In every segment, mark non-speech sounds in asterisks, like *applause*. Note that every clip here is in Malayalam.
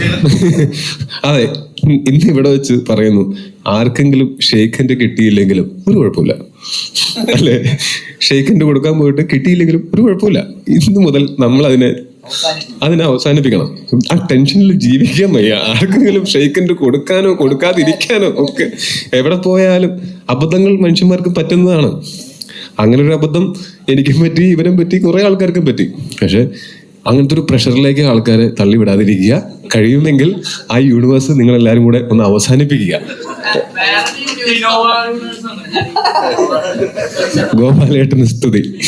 *laughs* അതെ ഇന്ന് ഇവിടെ വെച്ച് പറയുന്നു ആർക്കെങ്കിലും ഷെയ്ഖന്റെ കിട്ടിയില്ലെങ്കിലും ഒരു കുഴപ്പമില്ല. അല്ലെ? ഷെയ്ഖന്റെ കൊടുക്കാൻ പോയിട്ട് കിട്ടിയില്ലെങ്കിലും ഒരു കുഴപ്പമില്ല. ഇന്ന് മുതൽ നമ്മൾ അതിനെ അതിനെ അവസാനിപ്പിക്കണം. ആ ടെൻഷനിൽ ജീവിക്കാൻ വയ്യ. ആർക്കെങ്കിലും ഷെയ്ഖന്റെ കൊടുക്കാനോ കൊടുക്കാതിരിക്കാനോ ഒക്കെ എവിടെ പോയാലും അബദ്ധങ്ങൾ മനുഷ്യന്മാർക്ക് പറ്റുന്നതാണ്. അങ്ങനെ ഒരു അബദ്ധം എനിക്കും പറ്റി ഇവനും പറ്റി കുറെ ആൾക്കാർക്കും പറ്റി. പക്ഷെ അങ്ങനത്തെ ഒരു പ്രഷറിലേക്ക് ആൾക്കാരെ തള്ളിവിടാതിരിക്കുക കഴിയുമെങ്കിൽ ആ യൂണിവേഴ്സ് നിങ്ങൾ എല്ലാവരും കൂടെ ഒന്ന് അവസാനിപ്പിക്കുക. ഗോപാലേട്ടന് സ്തുതി.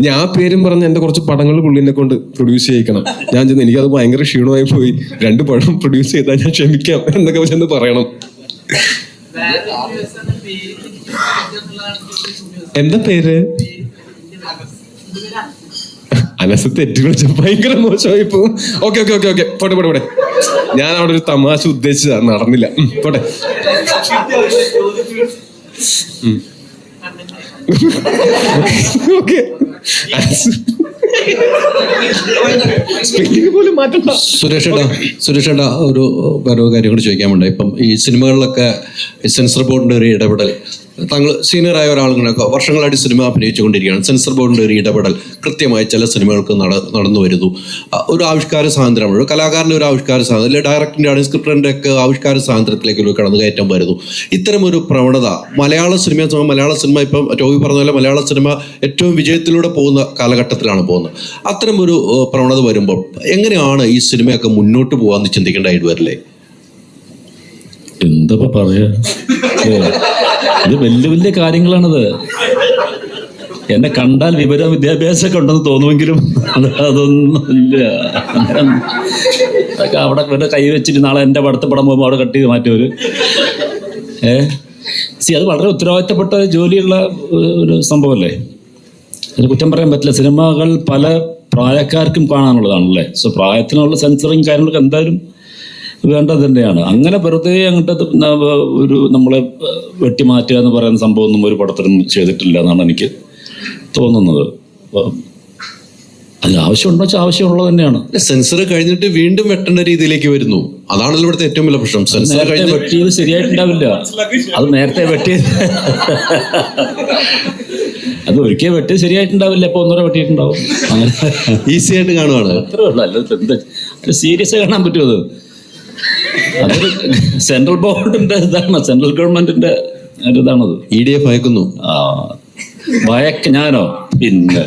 ഞാൻ ആ പേരും പറഞ്ഞ് എന്റെ കുറച്ച് പടങ്ങൾ പുള്ളിനെ കൊണ്ട് പ്രൊഡ്യൂസ് ചെയ്യിക്കണം. ഞാൻ ചെന്ന് എനിക്കത് ഭയങ്കര ക്ഷീണമായി പോയി. രണ്ട് പടം പ്രൊഡ്യൂസ് ചെയ്താൽ ഞാൻ ക്ഷമിക്കാം എന്നൊക്കെ ചെന്ന് പറയണം. എന്താ പേര്? അനസ് തെറ്റി വിളിച്ച ഭയങ്കര മോശമായി പോകും ഓക്കെ ഓക്കെ ഓക്കെ ഓക്കെ. പോട്ടെ പോട്ടെ പോട്ടെ. ഞാൻ അവിടെ ഒരു തമാശ ഉദ്ദേശിച്ച നടന്നില്ല. പോട്ടെ. ഓക്കെ. സുരേഷ് ഏട്ടാ സുരേഷ് ഏട്ടാ ഒരു ഓരോ കാര്യം കൂടി വേണ്ടി ഇപ്പം ഈ സിനിമകളിലൊക്കെ സെൻസർ ബോർഡിന്റെ ഒരു ഇടപെടൽ താങ്കൾ സീനിയറായ ഒരാളുകളൊക്കെ വർഷങ്ങളായിട്ട് സിനിമ അഭിനയിച്ചുകൊണ്ടിരിക്കുകയാണ്. സെൻസർ ബോർഡിന്റെ ഒരു ഇടപെടൽ കൃത്യമായി ചില സിനിമകൾക്ക് നട നടന്നു വരുന്നു. ഒരു ആവിഷ്കാര സ്വാതന്ത്ര്യം ഒരു കലാകാരന്റെ ഒരു ആവിഷ്കാര സ്വാതന്ത്ര്യം അല്ലെങ്കിൽ ഡയറക്ടറിന്റെ ആണെങ്കിൽ സ്ക്രിപ്റ്ററിന്റെ ഒക്കെ ആവിഷ്കാര സ്വാതന്ത്ര്യത്തിലേക്ക് ഒരു കടന്നുകയറ്റം വരുന്നു. ഇത്തരമൊരു ഒരു പ്രവണത മലയാള സിനിമയെ സംബന്ധിച്ച് മലയാള സിനിമ ഇപ്പം ടോബി പറഞ്ഞ പോലെ മലയാള സിനിമ ഏറ്റവും വിജയത്തിലൂടെ പോകുന്ന കാലഘട്ടത്തിലാണ് പോകുന്നത്. അത്തരം ഒരു പ്രവണത വരുമ്പോൾ എങ്ങനെയാണ് ഈ സിനിമയൊക്കെ മുന്നോട്ട് പോകാമെന്ന് ചിന്തിക്കേണ്ടതായിട്ട് വരില്ലേ? എന്താ പറയാ? *laughs* ഇത് വലിയ വലിയ കാര്യങ്ങളാണത്. എന്നെ കണ്ടാൽ വിവര വിദ്യാഭ്യാസമൊക്കെ ഉണ്ടെന്ന് തോന്നുമെങ്കിലും അത് അതൊന്നുമില്ല. അതൊക്കെ അവിടെ ഇവരുടെ കൈ വെച്ചിട്ട് നാളെ എന്റെ പടത്ത് പടം പോകുമ്പോൾ അവിടെ കട്ട് ചെയ്ത് മാറ്റുമവര് ഏ? സി അത് വളരെ ഉത്തരവാദിത്തപ്പെട്ട ജോലിയുള്ള ഒരു- സംഭവമല്ലേ? അതിന് കുറ്റം പറയാൻ പറ്റില്ല. സിനിമകൾ പല പ്രായക്കാർക്കും കാണാനുള്ളതാണല്ലേ? സോ പ്രായത്തിനുള്ള സെൻസറിങ് കാര്യങ്ങളൊക്കെ എന്തായാലും വേണ്ടത് തന്നെയാണ് അങ്ങനെ വെറുതെ അങ്ങോട്ട് ഒരു നമ്മളെ വെട്ടിമാറ്റുക എന്ന് പറയുന്ന സംഭവമൊന്നും ഒരു പടത്തിലും ചെയ്തിട്ടില്ല എന്നാണ് എനിക്ക് തോന്നുന്നത്. അതിന് ആവശ്യമുണ്ടോ വെച്ചാൽ ആവശ്യമുള്ളത് തന്നെയാണ്. സെൻസർ കഴിഞ്ഞിട്ട് വീണ്ടും വെട്ടേണ്ട രീതിയിലേക്ക് വരുന്നു. അതാണല്ലോ ഇവിടുത്തെ ഏറ്റവും വലിയ പ്രശ്നം. സെൻസർ കഴിഞ്ഞ വെട്ടിയത് ശരിയായിട്ടുണ്ടാവില്ല. അത് നേരത്തെ വെട്ടിയത് അത് ഒരിക്കൽ വെട്ടി ശരിയായിട്ടുണ്ടാവില്ല. ഇപ്പൊ ഒന്നര വെട്ടിയിട്ടുണ്ടാവും. അങ്ങനെ ഈസി ആയിട്ട് കാണുവാണ്. അത്രേ ഉള്ളൂ. അല്ല സീരിയസ് സീരിയസ് കാണാൻ പറ്റുമോ അത്? അതൊരു സെൻട്രൽ ബോർഡിന്റെ ഇതാണ് സെൻട്രൽ ഗവൺമെന്റിന്റെ ഒരു ഇതാണത് ഇ ഡി എഫ് അയക്കുന്നു. ആ ഭയക്ക ഞാനോ? പിന്നെ.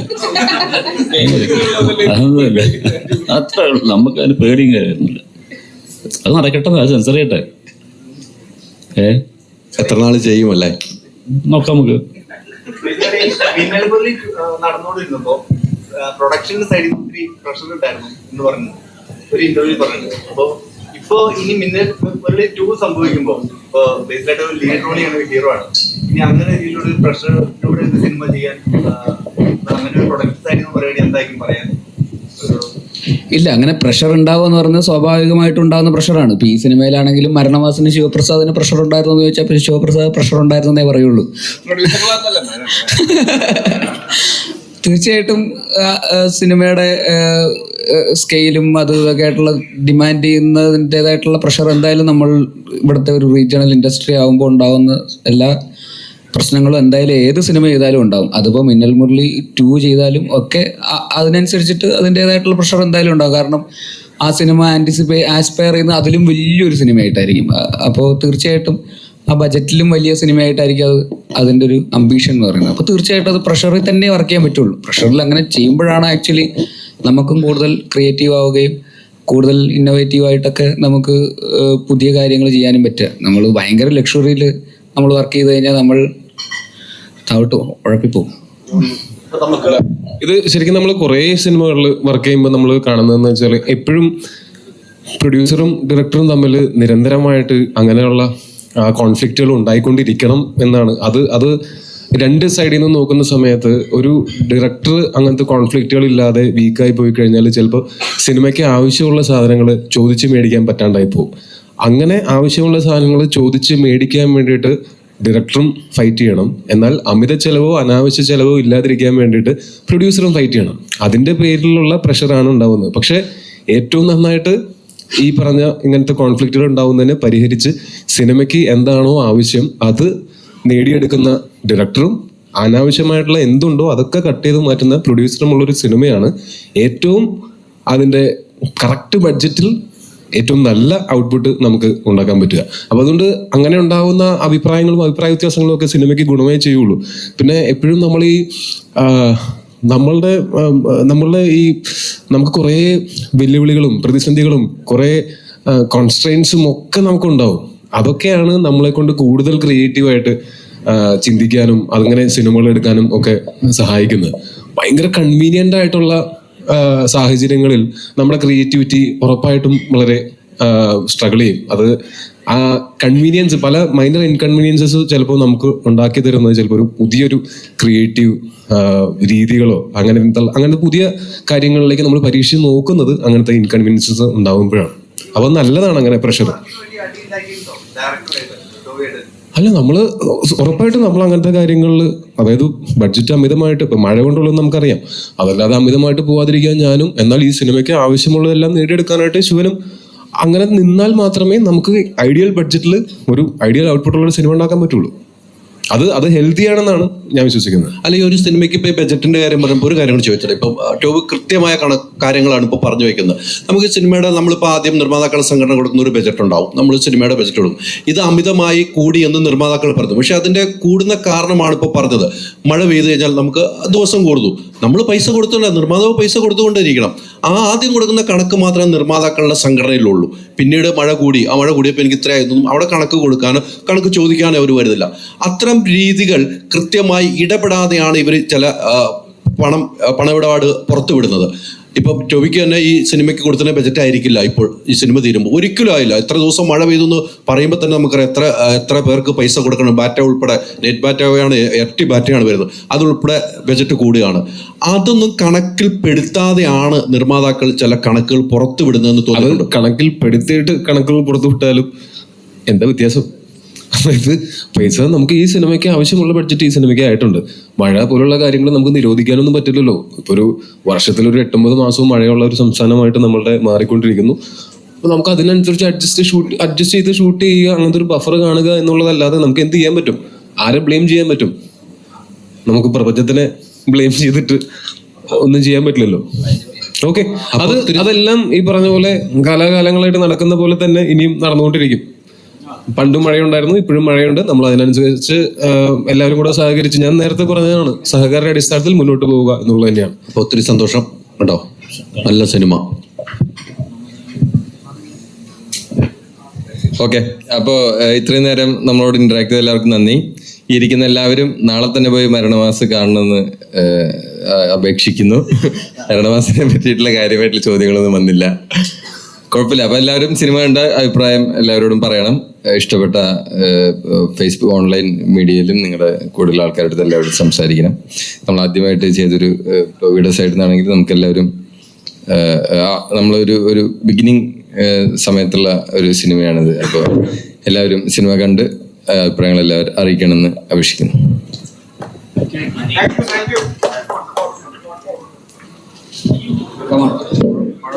അതൊന്നുമില്ല. അത്രേ നമുക്ക് അതിന് പേടിയും കാര്യമൊന്നുമില്ല. അത് നടക്കട്ടെ അത് സെൻസർ ചെയ്യട്ടെ ഏ? എത്ര നാൾ ചെയ്യുമല്ലേ? നോക്കാം നമുക്ക്. നടന്നുകൊണ്ടിരുന്നപ്പോ പ്രൊഡക്ഷന്റെ സൈഡിൽ ഒത്തിരി പ്രഷർ ഉണ്ടായിരുന്നു എന്ന് പറഞ്ഞു. ഒരു ഇന്റർവ്യൂ പറഞ്ഞു അപ്പോ ഇപ്പോ ഇനി മിന്നൽ മുരളി ടു സംഭവിക്കുമ്പോ ഇപ്പൊ ബേസിലായിട്ട് ഒരു ലീഡ് റോളിയാണ് ഹീറോ ആണ്. ഇനി അങ്ങനെ രീതിയിലുള്ള ഒരു പ്രഷറിലൂടെ ഒരു സിനിമ ചെയ്യാൻ അങ്ങനെ ഒരു പ്രൊഡക്റ്റ് ആയിരുന്നു പറയുകയാണെങ്കിൽ എന്തായിരിക്കും പറയാൻ? ഇല്ല അങ്ങനെ പ്രഷർ ഉണ്ടാവുക എന്ന് പറയുന്നത് സ്വാഭാവികമായിട്ട് ഉണ്ടാകുന്ന പ്രഷറാണ് ഇപ്പൊ ഈ സിനിമയിലാണെങ്കിലും മരണവാസിന് ശിവപ്രസാദിന് പ്രഷർ ഉണ്ടായിരുന്നു എന്ന് ചോദിച്ചാൽ ശിവപ്രസാദ് പ്രഷർ ഉണ്ടായിരുന്നേ പറയുള്ളൂ. *laughs* തീർച്ചയായിട്ടും സിനിമയുടെ സ്കെയിലും അത് ഇതൊക്കെ ആയിട്ടുള്ള ഡിമാൻഡ് ചെയ്യുന്നതിന്റെതായിട്ടുള്ള പ്രഷർ എന്തായാലും നമ്മൾ ഇവിടുത്തെ ഒരു റീജിയണൽ ഇൻഡസ്ട്രി ആകുമ്പോൾ ഉണ്ടാകുന്ന എല്ലാ പ്രശ്നങ്ങളും എന്തായാലും ഏത് സിനിമ ചെയ്താലും ഉണ്ടാകും അതിപ്പോൾ മിന്നൽ മുരളി ടു ചെയ്താലും ഒക്കെ അതിനനുസരിച്ചിട്ട് അതിന്റെതായിട്ടുള്ള പ്രഷർ എന്തായാലും ഉണ്ടാകും കാരണം ആ സിനിമ ആന്റിസിപ്പേ ആസ്പയർ ചെയ്യുന്ന അതിലും വലിയൊരു സിനിമയായിട്ടായിരിക്കും അപ്പോൾ തീർച്ചയായിട്ടും ആ ബജറ്റിലും വലിയ സിനിമയായിട്ടായിരിക്കും അത് അതിന്റെ ഒരു അംബീഷൻ എന്ന് പറയുന്നത്. അപ്പോൾ തീർച്ചയായിട്ടും അത് പ്രഷറിൽ തന്നെ വർക്ക് ചെയ്യാൻ പറ്റുള്ളൂ. പ്രഷറിൽ അങ്ങനെ ചെയ്യുമ്പോഴാണ് ആക്ച്വലി നമുക്കും കൂടുതൽ ക്രിയേറ്റീവ് ആവുകയും കൂടുതൽ ഇന്നോവേറ്റീവ് ആയിട്ടൊക്കെ നമുക്ക് പുതിയ കാര്യങ്ങൾ ചെയ്യാനും പറ്റുക. നമ്മൾ ഭയങ്കര ലക്ഷറിയിൽ നമ്മൾ വർക്ക് ചെയ്ത് കഴിഞ്ഞാൽ നമ്മൾ താവട്ട് ഉഴപ്പിപ്പോവും. ഇത് ശരിക്കും നമ്മൾ കുറേ സിനിമകളിൽ വർക്ക് ചെയ്യുമ്പോൾ നമ്മൾ കാണുന്നതെന്ന് വെച്ചാൽ എപ്പോഴും പ്രൊഡ്യൂസറും ഡയറക്ടറും തമ്മിൽ നിരന്തരമായിട്ട് അങ്ങനെയുള്ള കോൺഫ്ലിക്റ്റുകൾ ഉണ്ടായിക്കൊണ്ടിരിക്കണം എന്നാണ്. അത് അത് രണ്ട് സൈഡിൽ നിന്ന് നോക്കുന്ന സമയത്ത് ഒരു ഡയറക്ടർ അങ്ങനത്തെ കോൺഫ്ലിക്റ്റുകൾ ഇല്ലാതെ വീക്കായി പോയി കഴിഞ്ഞാൽ ചിലപ്പോൾ സിനിമയ്ക്ക് ആവശ്യമുള്ള സാധനങ്ങൾ ചോദിച്ച് മേടിക്കാൻ പറ്റാണ്ടായി പോകും അങ്ങനെ ആവശ്യമുള്ള സാധനങ്ങൾ ചോദിച്ച് മേടിക്കാൻ വേണ്ടിയിട്ട് ഡയറക്ടറും ഫൈറ്റ് ചെയ്യണം. എന്നാൽ അമിത ചെലവോ അനാവശ്യ ചെലവോ ഇല്ലാതിരിക്കാൻ വേണ്ടിയിട്ട് പ്രൊഡ്യൂസറും ഫൈറ്റ് ചെയ്യണം. അതിന്റെ പേരിലുള്ള പ്രഷറാണ് ഉണ്ടാവുന്നത്. പക്ഷേ ഏറ്റവും നന്നായിട്ട് ഈ പറഞ്ഞ ഇങ്ങനത്തെ കോൺഫ്ലിക്റ്റുകൾ ഉണ്ടാവുന്നതിനെ പരിഹരിച്ച് സിനിമയ്ക്ക് എന്താണോ ആവശ്യം അത് നേടിയെടുക്കുന്ന ഡയറക്ടറും അനാവശ്യമായിട്ടുള്ള എന്തുണ്ടോ അതൊക്കെ കട്ട് ചെയ്ത് മാറ്റുന്ന പ്രൊഡ്യൂസറുമുള്ള ഒരു സിനിമയാണ്. ഏറ്റവും അതിന്റെ കറക്റ്റ് ബഡ്ജറ്റിൽ ഏറ്റവും നല്ല ഔട്ട്പുട്ട് നമുക്ക് ഉണ്ടാക്കാൻ പറ്റുക. അപ്പൊ അതുകൊണ്ട് അങ്ങനെ ഉണ്ടാവുന്ന അഭിപ്രായങ്ങളും അഭിപ്രായ വ്യത്യാസങ്ങളും ഒക്കെ സിനിമയ്ക്ക് ഗുണമേ ചെയ്യുള്ളൂ. പിന്നെ എപ്പോഴും നമ്മൾ ഈ നമ്മളുടെ നമ്മളുടെ ഈ നമുക്ക് കുറേ വെല്ലുവിളികളും പ്രതിസന്ധികളും കുറേ കോൺസ്ട്രെയിൻസും ഒക്കെ നമുക്കുണ്ടാവും. അതൊക്കെയാണ് നമ്മളെ കൊണ്ട് കൂടുതൽ ക്രിയേറ്റീവായിട്ട് ചിന്തിക്കാനും അതങ്ങനെ സിനിമകൾ എടുക്കാനും ഒക്കെ സഹായിക്കുന്നത്. ഭയങ്കര കൺവീനിയന്റ് ആയിട്ടുള്ള സാഹചര്യങ്ങളിൽ നമ്മുടെ ക്രിയേറ്റിവിറ്റി ഉറപ്പായിട്ടും വളരെ സ്ട്രഗിൾ ചെയ്യും. അത് ആ കൺവീനിയൻസ് പല മൈനർ ഇൻകൺവീനിയൻസസ് ചിലപ്പോൾ നമുക്ക് ഉണ്ടാക്കി തരുന്നത് ചിലപ്പോൾ ഒരു പുതിയൊരു ക്രിയേറ്റീവ് രീതികളോ അങ്ങനെ അങ്ങനത്തെ പുതിയ കാര്യങ്ങളിലേക്ക് നമ്മൾ പരീക്ഷിച്ച് നോക്കുന്നത് അങ്ങനത്തെ ഇൻകൺവീനിയൻസസ് ഉണ്ടാകുമ്പോഴാണ് അപ്പൊ നല്ലതാണ് അങ്ങനെ പ്രഷർ അല്ല നമ്മൾ ഉറപ്പായിട്ടും നമ്മൾ അങ്ങനത്തെ കാര്യങ്ങളിൽ അതായത് ബഡ്ജറ്റ് അമിതമായിട്ട് ഇപ്പം മഴ കൊണ്ടുള്ളത് നമുക്കറിയാം. അതല്ലാതെ അമിതമായിട്ട് പോവാതിരിക്കാൻ ഞാനും എന്നാൽ ഈ സിനിമയ്ക്ക് ആവശ്യമുള്ളതെല്ലാം നേടിയെടുക്കാനായിട്ട് ശിവനും അങ്ങനെ നിന്നാൽ മാത്രമേ നമുക്ക് ഐഡിയൽ ബഡ്ജറ്റിൽ ഒരു ഐഡിയൽ ഔട്ട്പുട്ടുള്ള ഒരു സിനിമ ഉണ്ടാക്കാൻ പറ്റുള്ളൂ. അത് അത് ഹെൽത്തി ആണെന്നാണ് ഞാൻ വിശ്വസിക്കുന്നത്. അല്ലെങ്കിൽ ഒരു സിനിമയ്ക്ക് ഇപ്പോൾ ബജറ്റിന്റെ കാര്യം പറയുമ്പോൾ ഒരു കാര്യം കൂടി ചോദിച്ചത് ഇപ്പം ടോബ് കൃത്യമായ കണ കാര്യങ്ങളാണ് ഇപ്പോൾ പറഞ്ഞു വെക്കുന്നത്. നമുക്ക് സിനിമയുടെ നമ്മളിപ്പോൾ ആദ്യം നിർമ്മാതാക്കൾ സംഘടന കൊടുക്കുന്ന ഒരു ബജറ്റ് ഉണ്ടാവും. നമ്മൾ സിനിമയുടെ ബജറ്റ് കൊടുക്കും ഇത് അമിതമായി കൂടി എന്ന് നിർമ്മാതാക്കൾ പറഞ്ഞു. പക്ഷേ അതിന്റെ കൂടുന്ന കാരണമാണ് ഇപ്പോൾ പറഞ്ഞത്. മഴ പെയ്തു കഴിഞ്ഞാൽ നമുക്ക് ദിവസം കൂടുന്നു. നമ്മൾ പൈസ കൊടുത്തില്ല നിർമ്മാതാവ് പൈസ കൊടുത്തുകൊണ്ടിരിക്കണം ആ ആദ്യം കൊടുക്കുന്ന കണക്ക് മാത്രമേ നിർമ്മാതാക്കളുടെ സംഘടനയിലുള്ളൂ. പിന്നീട് മഴ കൂടി. ആ മഴ കൂടിയപ്പോൾ എനിക്ക് ഇത്രയായിരുന്നു അവിടെ കണക്ക് കൊടുക്കാനോ കണക്ക് ചോദിക്കാനോ അവർ വരുന്നില്ല. അത്തരം രീതികൾ കൃത്യമായി ഇടപെടാതെയാണ് ഇവർ ചില പണം പണമിടപാട് പുറത്തുവിടുന്നത്. ഇപ്പം ടൊവിക്ക് തന്നെ ഈ സിനിമയ്ക്ക് കൊടുത്തുന്ന ബജറ്റ് ആയിരിക്കില്ല ഇപ്പോൾ ഈ സിനിമ തീരുമ്പോൾ. ഒരിക്കലും ആയില്ല. എത്ര ദിവസം മഴ പെയ്തു എന്ന് പറയുമ്പോൾ തന്നെ നമുക്കറിയാം എത്ര എത്ര പേർക്ക് പൈസ കൊടുക്കണം. ബാറ്റ ഉൾപ്പെടെ നെറ്റ് ബാറ്റയാണ് ഇരട്ടി ബാറ്റയാണ് വരുന്നത്. അതുൾപ്പെടെ ബജറ്റ് കൂടുകയാണ് അതൊന്നും കണക്കിൽ പെടുത്താതെയാണ് നിർമ്മാതാക്കൾ ചില കണക്കുകൾ പുറത്തു വിടുന്നതെന്ന് അത് തോന്നുന്നുണ്ട് കണക്കിൽ പെടുത്തിയിട്ട് കണക്കുകൾ പുറത്തു വിട്ടാലും എന്താ വ്യത്യാസം? അതായത് പൈസ നമുക്ക് ഈ സിനിമയ്ക്ക് ആവശ്യമുള്ള ബഡ്ജറ്റ് ഈ സിനിമയ്ക്ക് ആയിട്ടുണ്ട്. മഴ പോലുള്ള കാര്യങ്ങൾ നമുക്ക് നിരോധിക്കാനൊന്നും പറ്റില്ലല്ലോ. ഇപ്പൊ ഒരു വർഷത്തിൽ ഒരു എട്ടൊമ്പത് മാസവും മഴയുള്ള ഒരു സംസ്ഥാനമായിട്ട് നമ്മളുടെ മാറിക്കൊണ്ടിരിക്കുന്നു. അപ്പോൾ നമുക്ക് അതിനനുസരിച്ച് അഡ്ജസ്റ്റ് ഷൂട്ട് അഡ്ജസ്റ്റ് ചെയ്ത് ഷൂട്ട് ചെയ്യുക അങ്ങനത്തെ ഒരു ബഫർ കാണുക എന്നുള്ളതല്ലാതെ നമുക്ക് എന്ത് ചെയ്യാൻ പറ്റും? ആരെ ബ്ലെയിം ചെയ്യാൻ പറ്റും? നമുക്ക് പ്രപഞ്ചത്തിനെ ബ്ലെയിം ചെയ്തിട്ട് ഒന്നും ചെയ്യാൻ പറ്റില്ലല്ലോ. ഓക്കെ അത് അതെല്ലാം ഈ പറഞ്ഞ പോലെ കാലാകാലങ്ങളായിട്ട് നടക്കുന്ന പോലെ തന്നെ ഇനിയും നടന്നുകൊണ്ടിരിക്കും. പണ്ടും മഴയുണ്ടായിരുന്നു ഇപ്പോഴും മഴയുണ്ട്. നമ്മൾ അതിനനുസരിച്ച് എല്ലാവരും കൂടെ സഹകരിച്ച് ഞാൻ നേരത്തെ പറഞ്ഞതാണ് സഹകരണ അടിസ്ഥാനത്തിൽ മുന്നോട്ട് പോവുക എന്നുള്ളത് തന്നെയാണ്. അപ്പോൾ ഒത്തിരി സന്തോഷം കേട്ടോ. നല്ല സിനിമ. ഓക്കെ അപ്പോൾ ഇത്രയും നേരം നമ്മളോട് ഇന്ററാക്ട് ചെയ്ത എല്ലാവർക്കും നന്ദി. ഇരിക്കുന്ന എല്ലാവരും നാളെ തന്നെ പോയി മരണവാസ് കാണണമെന്ന് അപേക്ഷിക്കുന്നു. മരണമാസിനെ പറ്റിയിട്ടുള്ള കാര്യമായിട്ടുള്ള ചോദ്യങ്ങളൊന്നും വന്നില്ല. കുഴപ്പമില്ല. അപ്പൊ എല്ലാവരും സിനിമ കണ്ട അഭിപ്രായം എല്ലാവരോടും പറയണം. ഇഷ്ടപ്പെട്ട ഫേസ്ബുക്ക് ഓൺലൈൻ മീഡിയയിലും നിങ്ങളുടെ കൂടുതൽ ആൾക്കാരുടെ എല്ലാവരും സംസാരിക്കണം. നമ്മൾ ആദ്യമായിട്ട് ചെയ്തൊരു വീഡിയോ ടോവിയുടെ സൈഡിൽ നിന്നാണെങ്കിൽ നമുക്ക് എല്ലാവരും നമ്മളൊരു ഒരു ബിഗിനിങ് സമയത്തുള്ള ഒരു സിനിമയാണിത്. അപ്പോൾ എല്ലാവരും സിനിമ കണ്ട് അഭിപ്രായങ്ങൾ എല്ലാവരും അറിയിക്കണമെന്ന് അപേക്ഷിക്കുന്നു. Come U